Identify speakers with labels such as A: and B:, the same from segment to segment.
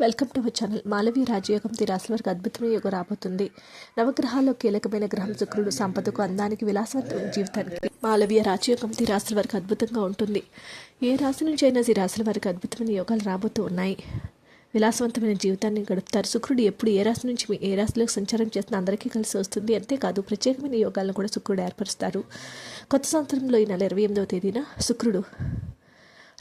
A: Welcome to my channel. Malaviya రాజయోగం రాశుల వరకు అద్భుతమైన యోగం రాబోతుంది. నవగ్రహాల్లో కీలకమైన గ్రహం శుక్రుడు సంపదకు అందానికి విలాసవంతమైన జీవితానికి మాలవీయ రాజయోగం రాశుల వరకు అద్భుతంగా ఉంటుంది. ఏ రాశి నుంచి అయినా ఈ రాశుల వరకు అద్భుతమైన యోగాలు రాబోతూ ఉన్నాయి. విలాసవంతమైన జీవితాన్ని గడుపుతారు. శుక్రుడు ఎప్పుడు ఏ రాశి నుంచి ఏ రాశిలోకి సంచారం చేసిన అందరికీ కలిసి వస్తుంది. అంతేకాదు ప్రత్యేకమైన యోగాలను కూడా శుక్రుడు ఏర్పరుస్తారు. కొత్త సంవత్సరంలో ఈ నెల ఇరవై ఎనిమిదవ తేదీన శుక్రుడు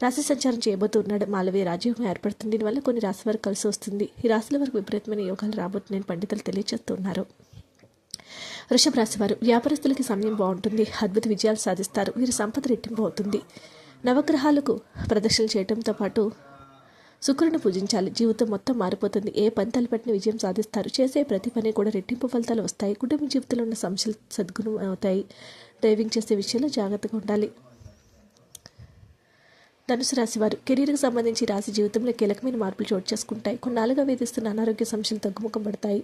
A: రాశి సంచారం చేయబోతున్నాడు. మాలవీయ రాజయోగం ఏర్పడుతుంది. దీనివల్ల కొన్ని రాశి వారికి కలిసి వస్తుంది ఈ రాశుల వరకు విపరీతమైన యోగాలు రాబోతున్నాయని పండితులు తెలియజేస్తున్నారు వృషభ రాశి వారు వ్యాపారస్తులకి సమయం బాగుంటుంది. అద్భుత విజయాలు సాధిస్తారు. వీరి సంపద రెట్టింపు అవుతుంది. నవగ్రహాలకు ప్రదర్శనలు చేయడంతో పాటు శుక్రుని పూజించాలి. జీవితం మొత్తం మారిపోతుంది. ఏ పని తలపెట్టిన విజయం సాధిస్తారు. చేసే ప్రతి పని కూడా రెట్టింపు ఫలితాలు వస్తాయి. కుటుంబ జీవితంలో ఉన్న సమస్యలు సద్గుణం అవుతాయి. డ్రైవింగ్ చేసే విషయంలో జాగ్రత్తగా ఉండాలి. ధనుసు రాశి వారు కెరీర్కి సంబంధించి రాశి జీవితంలో కీలకమైన మార్పులు చోటు చేసుకుంటాయి. కొన్నాళ్ళుగా వేధిస్తున్న అనారోగ్య సమస్యలు తగ్గుముఖం పడతాయి.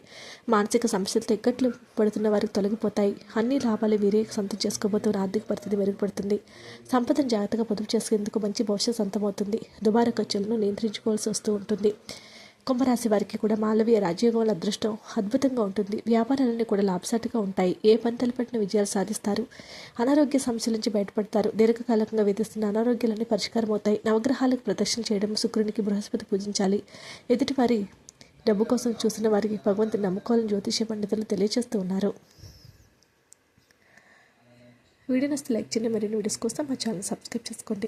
A: మానసిక సమస్యలతో ఎక్కట్లు పడుతున్న వారికి తొలగిపోతాయి. అన్ని లాభాలు వీరే సొంతం చేసుకోబోతున్న ఆర్థిక పరిస్థితి మెరుగుపడుతుంది. సంపదను జాగ్రత్తగా పొదుపు చేసుకునేందుకు మంచి భవిష్యత్ సొంతమవుతుంది. దుబారా ఖర్చులను నియంత్రించుకోవాల్సి వస్తూ ఉంటుంది. కుంభరాశి వారికి కూడా మాలవీయ రాజయోగంలో అదృష్టం అద్భుతంగా ఉంటుంది. వ్యాపారాలన్నీ కూడా లాభసాటిగా ఉంటాయి. ఏ పని తలపెట్టిన విజయాలు సాధిస్తారు. అనారోగ్య సమస్యల నుంచి బయటపడతారు. దీర్ఘకాలికంగా విధిస్తున్న అనారోగ్యాలన్నీ పరిష్కారం అవుతాయి నవగ్రహాలకు ప్రదర్శన చేయడం శుక్రునికి బృహస్పతి పూజించాలి. ఎదుటి వారి డబ్బు కోసం చూసిన వారికి భగవంతుని నమ్ముకోవాలని జ్యోతిష పండితులు తెలియజేస్తూ ఉన్నారు. వీడియో నస్తే లైక్ చేయండి. మరిన్ని వీడియోస్ కోసం మా ఛానల్ సబ్స్క్రైబ్ చేసుకోండి.